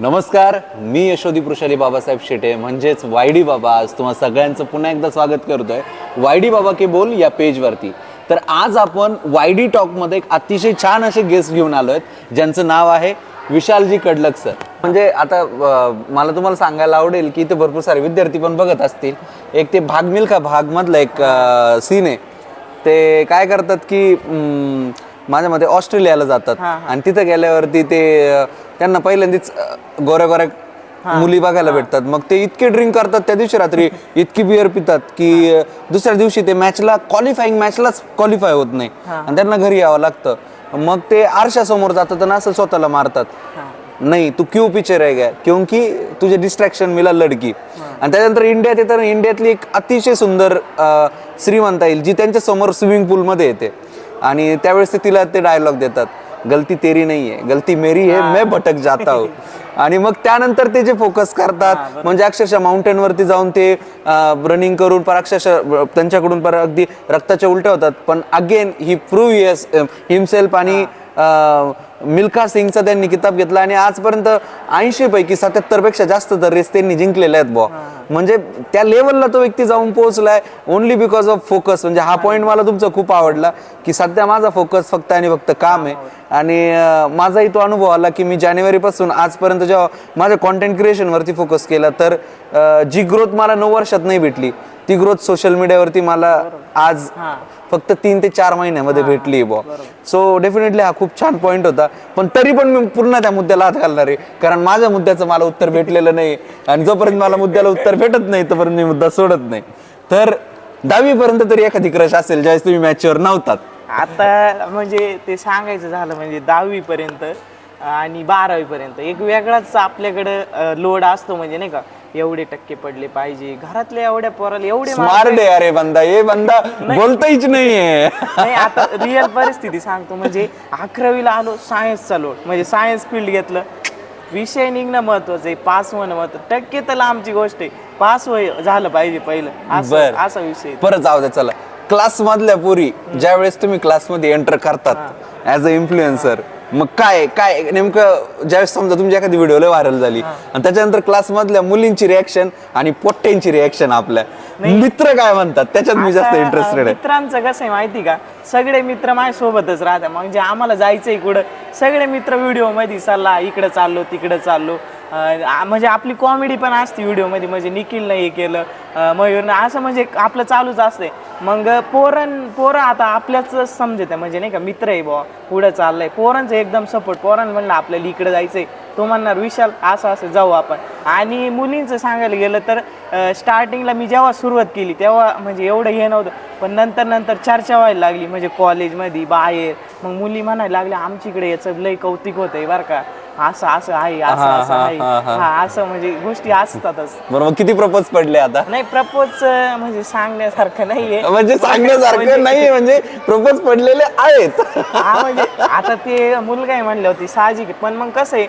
नमस्कार मी यशोदी पुरुषाली बाबासाहेब शेटे म्हणजेच वायडी बाबा. आज तुम्हा सगळ्यांचं पुन्हा एकदा स्वागत करतोय. वायडी बाबा के बोल या पेजवरती. तर आज आपण वायडी टॉकमध्ये एक अतिशय छान असे गेस्ट घेऊन आलो आहेत ज्यांचं नाव आहे विशालजी कडलक सर. म्हणजे आता मला तुम्हाला सांगायला आवडेल की इथे भरपूर सारे विद्यार्थी पण बघत असतील. एक ते भाग मिल्खा भागमधलं एक सीन आहे. ते काय करतात की माझ्या मते ऑस्ट्रेलियाला जातात. आणि तिथं गेल्यावरती ते त्यांना पहिल्यांदाच गोऱ्या गोऱ्या मुली बघायला भेटतात. मग ते इतके ड्रिंक करतात त्या दिवशी रात्री इतकी बिअर पितात की दुसऱ्या दिवशी ते मॅचला क्वालिफाईंग मॅचलाच क्वालिफाय होत नाही. आणि त्यांना घरी यावं लागतं. मग ते आरशासमोर जातात आणि असं स्वतःला मारतात. नाही तू क्यू पीछे रह गया क्योंकि तुझे डिस्ट्रॅक्शन मिला लडकी. आणि त्याच्यानंतर इंडियात येताना इंडियातली एक अतिशय सुंदर म्हणता येईल जी त्यांच्यासमोर स्विमिंग पूलमध्ये येते. आणि त्यावेळेस ते तिला ते डायलॉग देतात गलती तेरी नाही आहे गलती मेरी है. मैं भटक जाता हूँ. आणि मग त्यानंतर ते जे फोकस करतात म्हणजे अक्षरशः माउंटेन वरती जाऊन ते रनिंग करून पर अक्षरशः त्यांच्याकडून पर अगदी रक्ताच्या उलट्या होतात. पण again he proves himself आणि मिल्खा सिंगचा त्यांनी किताब घेतला आणि आजपर्यंत ऐंशी पैकी सत्याहत्तरपेक्षा जास्त तर रेस त्यांनी जिंकलेले आहेत बुवा. म्हणजे त्या लेवलला तो व्यक्ती जाऊन पोहोचलाय ओनली बिकॉज ऑफ फोकस म्हणजे हा पॉईंट मला तुमचा खूप आवडला की सध्या माझा फोकस फक्त आणि फक्त काम आहे. आणि माझाही तो अनुभव आला की मी जानेवारीपासून आजपर्यंत जेव्हा माझ्या कॉन्टेंट क्रिएशनवरती फोकस केला तर जी ग्रोथ मला नऊ वर्षात नाही भेटली ती ग्रोथ सोशल मीडियावरती मला आज फक्त तीन ते चार महिन्यामध्ये भेटली बॉ सो डेफिनेटली हा खूप छान पॉईंट होता. पण तरी पण मी पूर्ण त्या मुद्द्याला हात घालणार आहे. कारण माझ्या मुद्द्याचं मला उत्तर भेटलेलं नाही आणि जोपर्यंत मला मुद्द्याला उत्तर भेटत नाही तोपर्यंत मी मुद्दा सोडत नाही. तर दहावीपर्यंत तरी एखादी क्रश असेल ज्यावेळेस तुम्ही मॅचवर नव्हतात. आता म्हणजे ते सांगायचं झालं म्हणजे दहावी पर्यंत आणि बारावी पर्यंत एक वेगळाच आपल्याकडं लोड असतो म्हणजे नाही का? एवढे टक्के पडले पाहिजे. घरातल्या एवढ्या पोराला एवढे स्मार्ट आहे अरे बंदा. ये बंदा बोलताहीच नाहीये. नाही आता रिअल परिस्थिती सांगतो. म्हणजे अकरावीला आलो सायन्सचा लोड म्हणजे सायन्स फील्ड घेतलं. विषय निघणं महत्वाचं आहे पास होणं महत्वाचं. टक्के तर लांबची गोष्ट आहे. पास होय झालं पाहिजे पहिलं. असं बर. असा विषय आहे. परत जाऊ द्या चला. क्लास मधल्या पुरी ज्या वेळेस तुम्ही क्लासमध्ये एंटर करतात ऍज अ इन्फ्लुएन्सर मग काय काय नेमकं ज्यावेळेस समजा तुमची एखादी व्हिडिओ लय व्हायरल झाली आणि त्याच्यानंतर क्लास मधल्या मुलींची रिॲक्शन आणि पोट्ट्यांची रिॲक्शन आपल्या. मित्र काय म्हणतात? त्याच्यात मी जास्त इंटरेस्टेड आहे. मित्रांचं कसं आहे माहिती का? सगळे मित्र माझ्या सोबतच राहतात. म्हणजे आम्हाला जायचं आहे कुठं? सगळे मित्र व्हिडिओमध्ये चालला इकडं चाललो तिकडं चाललो. म्हणजे आपली कॉमेडी पण असते व्हिडिओमध्ये. म्हणजे निखिलनं हे केलं मयूरनं. असं म्हणजे आपलं चालूच असते मग पोरण पोरं आता आपल्याच समजत. म्हणजे नाही का मित्र आहे बुवा. पुढं चाललंय. पोरांचं एकदम सपोर्ट पोरांना म्हणलं आपल्याला इकडे जायचंय. तो म्हणणार विशाल असं असं जाऊ आपण. आणि मुलींचं सांगायला गेलं तर स्टार्टिंगला मी जेव्हा सुरुवात केली तेव्हा म्हणजे एवढं हे नव्हतं. पण नंतर नंतर चर्चा व्हायला लागली म्हणजे कॉलेजमध्ये बाहेर. मग मुली म्हणायला लागल्या आमच्याकडे याचं लय कौतिक होतंय बरं का. असं असं आहे असं असं आहे. हा, असं म्हणजे गोष्टी असतातच. बरं मग किती प्रपोज पडले आता? नाही प्रपोज म्हणजे सांगण्यासारखं नाहीये. म्हणजे सांगण्यासारखं म्हणजे- नाही म्हणजे प्रपोज पडलेले आहेत. हा म्हणजे आता ते मुलगा आहे म्हणले होती साहजिक. पण मग कसं आहे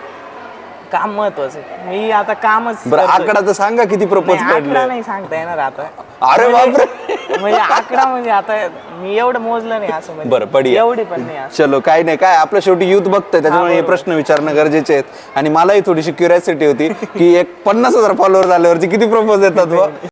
काम महत्वाचं आहे. मी आता कामच बरं. आकडा तर सांगा किती प्रपोज आकडा पडले. नाही सांगता येणार आता. अरे म्हणजे- बापरे. म्हणजे आकडा म्हणजे आता मी एवढं मोजलं नाही असं म्हणजे. बरं पडी एवढी पण नाही असं. चलो काय नाही काय आपलं शेवटी युथ बघतंय त्याच्यामुळे हे प्रश्न विचारणं गरजेचे आहेत. आणि मलाही थोडीशी क्युरियासिटी होती की एक पन्नास हजार फॉलोअर झाल्यावरती किती प्रपोज येतात बुवा?